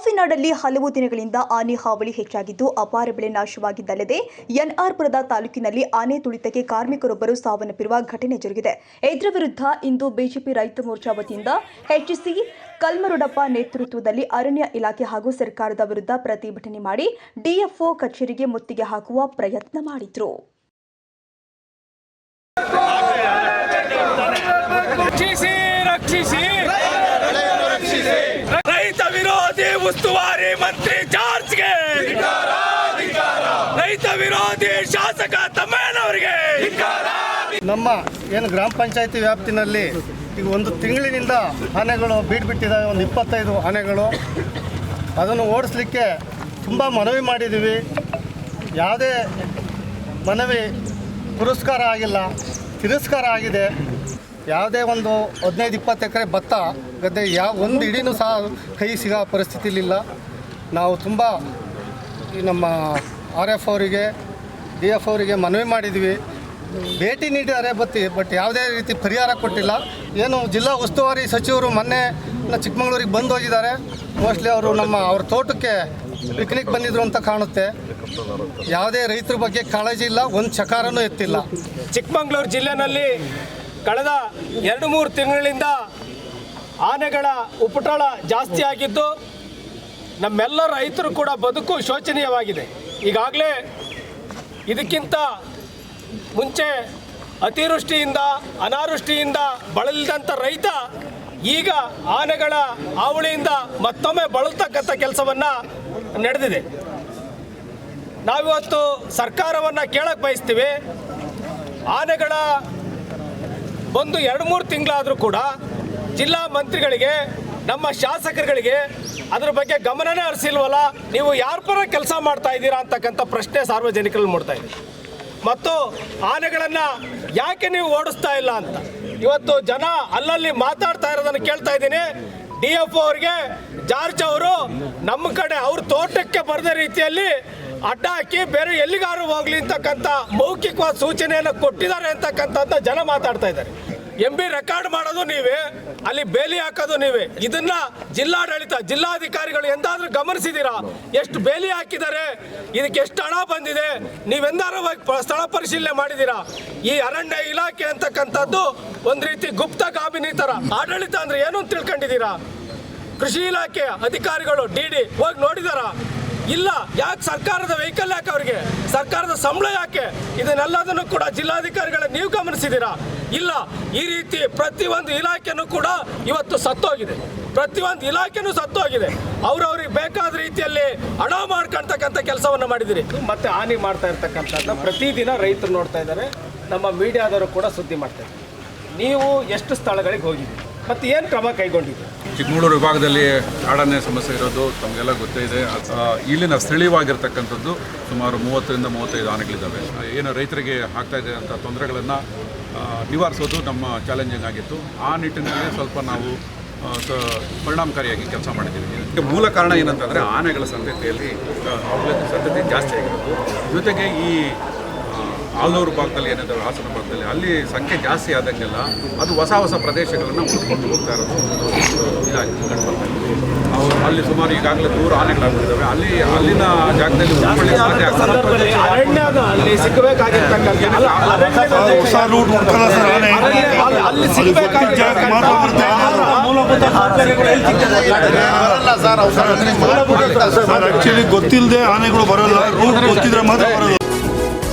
ಕಾಫಿನಾಡಲ್ಲಿ ಹಲವು ದಿನಗಳಿಂದ ಆನೆ ಹಾವಳಿ ಹೆಚ್ಚಾಗಿದ್ದು ಅಪಾರ ಬೆಳೆ ನಾಶವಾಗಿದ್ದಲ್ಲದೆ ಎನ್ಆರ್ಪುರದ ತಾಲೂಕಿನಲ್ಲಿ ಆನೆ ತುಳಿತಕ್ಕೆ ಕಾರ್ಮಿಕರೊಬ್ಬರು ಸಾವನ್ನಪ್ಪಿರುವ ಘಟನೆ ಜರುಗಿದೆ. ಇದರ ವಿರುದ್ಧ ಇಂದು ಬಿಜೆಪಿ ರೈತ ಮೋರ್ಚಾ ವತಿಯಿಂದ ಹೆಚ್ಚಿಸಿ ಕಲ್ಮರುಡಪ್ಪ ನೇತೃತ್ವದಲ್ಲಿ ಅರಣ್ಯ ಇಲಾಖೆ ಹಾಗೂ ಸರ್ಕಾರದ ವಿರುದ್ಧ ಪ್ರತಿಭಟನೆ ಮಾಡಿ ಡಿಎಫ್ಒ ಕಚೇರಿಗೆ ಮುತ್ತಿಗೆ ಹಾಕುವ ಪ್ರಯತ್ನ ಮಾಡಿದ್ರು. ಉಸ್ತುವಾರಿ ಮಂತ್ರಿ ಜಾರ್ಜ್ಗೆ! ರೈತ ವಿರೋಧಿ ಶಾಸಕ ತಮ್ಮಯ್ಯನವರಿಗೆ ನಮ್ಮ ಏನು ಗ್ರಾಮ ಪಂಚಾಯತಿ ವ್ಯಾಪ್ತಿನಲ್ಲಿ ಈಗ ಒಂದು ತಿಂಗಳಿನಿಂದ ಆನೆಗಳು ಬೀಡ್ ಬಿಟ್ಟಿದ್ದಾವೆ ಒಂದು ಇಪ್ಪತ್ತೈದು ಆನೆಗಳು. ಅದನ್ನು ಓಡಿಸ್ಲಿಕ್ಕೆ ತುಂಬ ಮನವಿ ಮಾಡಿದ್ದೀವಿ. ಯಾವುದೇ ಮನವಿ ಪುರಸ್ಕಾರ ಆಗಿಲ್ಲ, ತಿರಸ್ಕಾರ ಆಗಿದೆ. ಯಾವುದೇ ಒಂದು ಹದಿನೈದು, ಇಪ್ಪತ್ತು ಎಕರೆ ಭತ್ತ ಗದ್ದೆ ಯಾವ ಒಂದು ಇಡೀನೂ ಸಹ ಕೈ ಸಿಗೋ ಪರಿಸ್ಥಿತಿಲಿಲ್ಲ. ನಾವು ತುಂಬ ಈ ನಮ್ಮ ಆರ್ ಎಫ್ ಅವರಿಗೆ, ಡಿ ಎಫ್ ಅವರಿಗೆ ಮನವಿ ಮಾಡಿದ್ವಿ. ಭೇಟಿ ನೀಡಿದ್ದಾರೆ ಬತ್ತಿ ಬಟ್ ಯಾವುದೇ ರೀತಿ ಪರಿಹಾರ ಕೊಟ್ಟಿಲ್ಲ. ಏನು ಜಿಲ್ಲಾ ಉಸ್ತುವಾರಿ ಸಚಿವರು ಮೊನ್ನೆ ಚಿಕ್ಕಮಗಳೂರಿಗೆ ಬಂದು ಹೋಗಿದ್ದಾರೆ. ಮೋಸ್ಟ್ಲಿ ಅವರು ನಮ್ಮ ಅವ್ರ ತೋಟಕ್ಕೆ ಪಿಕ್ನಿಕ್ ಬಂದಿದ್ರು ಅಂತ ಕಾಣುತ್ತೆ. ಯಾವುದೇ ರೈತರ ಬಗ್ಗೆ ಕಾಳಜಿ ಇಲ್ಲ, ಒಂದು ಚಕಾರನೂ ಎತ್ತಿಲ್ಲ. ಚಿಕ್ಕಮಗಳೂರು ಜಿಲ್ಲೆನಲ್ಲಿ ಕಳೆದ ಎರಡು ಮೂರು ತಿಂಗಳಿಂದ ಆನೆಗಳ ಉಪಟಳ ಜಾಸ್ತಿ ಆಗಿದ್ದು ನಮ್ಮೆಲ್ಲ ರೈತರು ಕೂಡ ಬದುಕು ಶೋಚನೀಯವಾಗಿದೆ. ಈಗಾಗಲೇ ಇದಕ್ಕಿಂತ ಮುಂಚೆ ಅತಿವೃಷ್ಟಿಯಿಂದ, ಅನಾವೃಷ್ಟಿಯಿಂದ ಬಳಲಿದಂಥ ರೈತ ಈಗ ಆನೆಗಳ ಹಾವಳಿಯಿಂದ ಮತ್ತೊಮ್ಮೆ ಬಳಲ್ತಕ್ಕಂಥ ಕೆಲಸವನ್ನು ನಡೆದಿದೆ. ನಾವಿವತ್ತು ಸರ್ಕಾರವನ್ನು ಕೇಳಕ್ಕೆ ಬಯಸ್ತೀವಿ. ಆನೆಗಳ ಒಂದು ಎರಡು ಮೂರು ತಿಂಗಳಾದರೂ ಕೂಡ ಜಿಲ್ಲಾ ಮಂತ್ರಿಗಳಿಗೆ, ನಮ್ಮ ಶಾಸಕರುಗಳಿಗೆ ಅದ್ರ ಬಗ್ಗೆ ಗಮನನೇ ಹರಿಸಿಲ್ವಲ್ಲ? ನೀವು ಯಾರ ಪರ ಕೆಲಸ ಮಾಡ್ತಾ ಇದ್ದೀರಾ ಅಂತಕ್ಕಂಥ ಪ್ರಶ್ನೆ ಸಾರ್ವಜನಿಕರಲ್ಲಿ ಮೂಡ್ತಾ ಇದೆ. ಮತ್ತು ಆನೆಗಳನ್ನು ಯಾಕೆ ನೀವು ಓಡಿಸ್ತಾ ಇಲ್ಲ ಅಂತ? ಇವತ್ತು ಜನ ಅಲ್ಲಲ್ಲಿ ಮಾತಾಡ್ತಾ ಇರೋದನ್ನು ಕೇಳ್ತಾ ಇದ್ದೀನಿ. ಡಿ ಎಫ್ ಅವರಿಗೆ ಜಾರ್ಜ್ ಅವರು ನಮ್ಮ ಕಡೆ ಅವ್ರ ತೋಟಕ್ಕೆ ಬರೆದ ರೀತಿಯಲ್ಲಿ ಅಡ್ಡ ಹಾಕಿ ಬೇರೆ ಎಲ್ಲಿಗಾರು ಹೋಗ್ಲಿ ಅಂತಕ್ಕಂಥ ಮೌಖಿಕವಾದ ಸೂಚನೆಯನ್ನು ಕೊಟ್ಟಿದ್ದಾರೆ ಅಂತಕ್ಕಂಥದ್ದು ಜನ ಮಾತಾಡ್ತಾ ಇದ್ದಾರೆ. ಎಂ ಬಿ ರೆಕಾರ್ಡ್ ಮಾಡೋದು ನೀವೇ, ಅಲ್ಲಿ ಬೇಲಿ ಹಾಕೋದು ನೀವೇ. ಇದನ್ನ ಜಿಲ್ಲಾಡಳಿತ, ಜಿಲ್ಲಾಧಿಕಾರಿಗಳು ಎಂದಾದ್ರೂ ಗಮನಿಸಿದೀರಾ? ಎಷ್ಟು ಬೇಲಿ ಹಾಕಿದ್ದಾರೆ? ಇದಕ್ಕೆ ಎಷ್ಟು ಹಣ ಬಂದಿದೆ? ನೀವೆಂದಾರು ಸ್ಥಳ ಪರಿಶೀಲನೆ ಮಾಡಿದೀರಾ? ಈ ಅರಣ್ಯ ಇಲಾಖೆ ಅಂತಕ್ಕಂಥದ್ದು ಒಂದು ರೀತಿ ಗುಪ್ತ ಗಾಬಿನಿ ತರ. ಆಡಳಿತ ಅಂದ್ರೆ ಏನು ತಿಳ್ಕೊಂಡಿದ್ದೀರಾ? ಕೃಷಿ ಇಲಾಖೆ ಅಧಿಕಾರಿಗಳು, ಡಿ ಡಿ, ಹೋಗಿ ನೋಡಿದಾರ? ಇಲ್ಲ, ಯಾಕೆ ಸರ್ಕಾರದ ವೆಹಿಕಲ್ ಯಾಕೆ ಅವರಿಗೆ? ಸರ್ಕಾರದ ಸಂಬಳ ಯಾಕೆ? ಇದನ್ನೆಲ್ಲದನ್ನು ಕೂಡ ಜಿಲ್ಲಾಧಿಕಾರಿಗಳ ನೀವು ಗಮನಿಸಿದ್ದೀರಾ? ಇಲ್ಲ, ಈ ರೀತಿ ಪ್ರತಿಯೊಂದು ಇಲಾಖೆನೂ ಕೂಡ ಇವತ್ತು ಸತ್ತೋಗಿದೆ. ಪ್ರತಿಯೊಂದು ಇಲಾಖೆನೂ ಸತ್ತೋಗಿದೆ. ಅವ್ರವ್ರಿಗೆ ಬೇಕಾದ ರೀತಿಯಲ್ಲಿ ಹಣ ಮಾಡ್ಕೊಳ್ತಕ್ಕಂಥ ಕೆಲಸವನ್ನು ಮಾಡಿದಿರಿ ಮತ್ತೆ ಹಾನಿ ಮಾಡ್ತಾ ಇರ್ತಕ್ಕಂಥದ್ದು. ಪ್ರತಿದಿನ ರೈತರು ನೋಡ್ತಾ ಇದ್ದಾರೆ. ನಮ್ಮ ಮೀಡಿಯಾದವರು ಕೂಡ ಸುದ್ದಿ ಮಾಡ್ತಾ ಇದ್ದಾರೆ. ನೀವು ಎಷ್ಟು ಸ್ಥಳಗಳಿಗೆ ಹೋಗಿದ್ದೀರಿ? ಮತ್ತೆ ಏನು ಕ್ರಮ ಕೈಗೊಂಡಿದ್ದೀರಿ? ಚಿಕ್ಕಮಗಳೂರು ವಿಭಾಗದಲ್ಲಿ ಕಾಡಾನೆ ಸಮಸ್ಯೆ ಇರೋದು, ತಮಗೆಲ್ಲ ಗೊತ್ತೇ ಇದೆ. ಇಲ್ಲಿನ ಸ್ಥಳೀಯವಾಗಿರ್ತಕ್ಕಂಥದ್ದು ಸುಮಾರು ಮೂವತ್ತರಿಂದ ಮೂವತ್ತೈದು ಆನೆಗಳಿದ್ದಾವೆ. ಏನು ರೈತರಿಗೆ ಆಗ್ತಾ ಇದೆ ಅಂತ ತೊಂದರೆಗಳನ್ನು ನಿವಾರಿಸೋದು ನಮ್ಮ ಚಾಲೆಂಜಿಂಗ್ ಆಗಿತ್ತು. ಆ ನಿಟ್ಟಿನಲ್ಲಿ ಸ್ವಲ್ಪ ನಾವು ಪರಿಣಾಮಕಾರಿಯಾಗಿ ಕೆಲಸ ಮಾಡಿದ್ದೀವಿ. ಇದಕ್ಕೆ ಮೂಲ ಕಾರಣ ಏನಂತಂದರೆ, ಆನೆಗಳ ಸಂತತಿಯಲ್ಲಿ ಸಂತತಿ ಜಾಸ್ತಿ ಆಗಿರೋದು. ಜೊತೆಗೆ ಈ ಆಲೂರು ಭಾಗದಲ್ಲಿ ಏನಿದ್ದಾವೆ ಹಾಸನ ಭಾಗದಲ್ಲಿ ಅಲ್ಲಿ ಸಂಖ್ಯೆ ಜಾಸ್ತಿ ಆದಂಗೆಲ್ಲ ಅದು ಹೊಸ ಹೊಸ ಪ್ರದೇಶಗಳನ್ನು ಹುಡ್ಕೊಂಡು ಹೋಗ್ತಾ ಇರೋದು ಇದಾಗಿದೆ. ಅವ್ರು ಅಲ್ಲಿ ಸುಮಾರು ಈಗಾಗಲೇ ದೂರ ಆನೆಗಳಾಗ್ಬಿಟ್ಟಿದ್ದಾವೆ ಅಲ್ಲಿ ಅಲ್ಲಿನ ಜಾಗದಲ್ಲಿ ಸಾಧ್ಯ ಆಕ್ಚುಲಿ ಗೊತ್ತಿಲ್ಲದೆ ಆನೆಗಳು ಬರಲ್ಲ. ರೂಟ್ ಗೊತ್ತಿದ್ರೆ ಮಾತ್ರ ಬರೋದು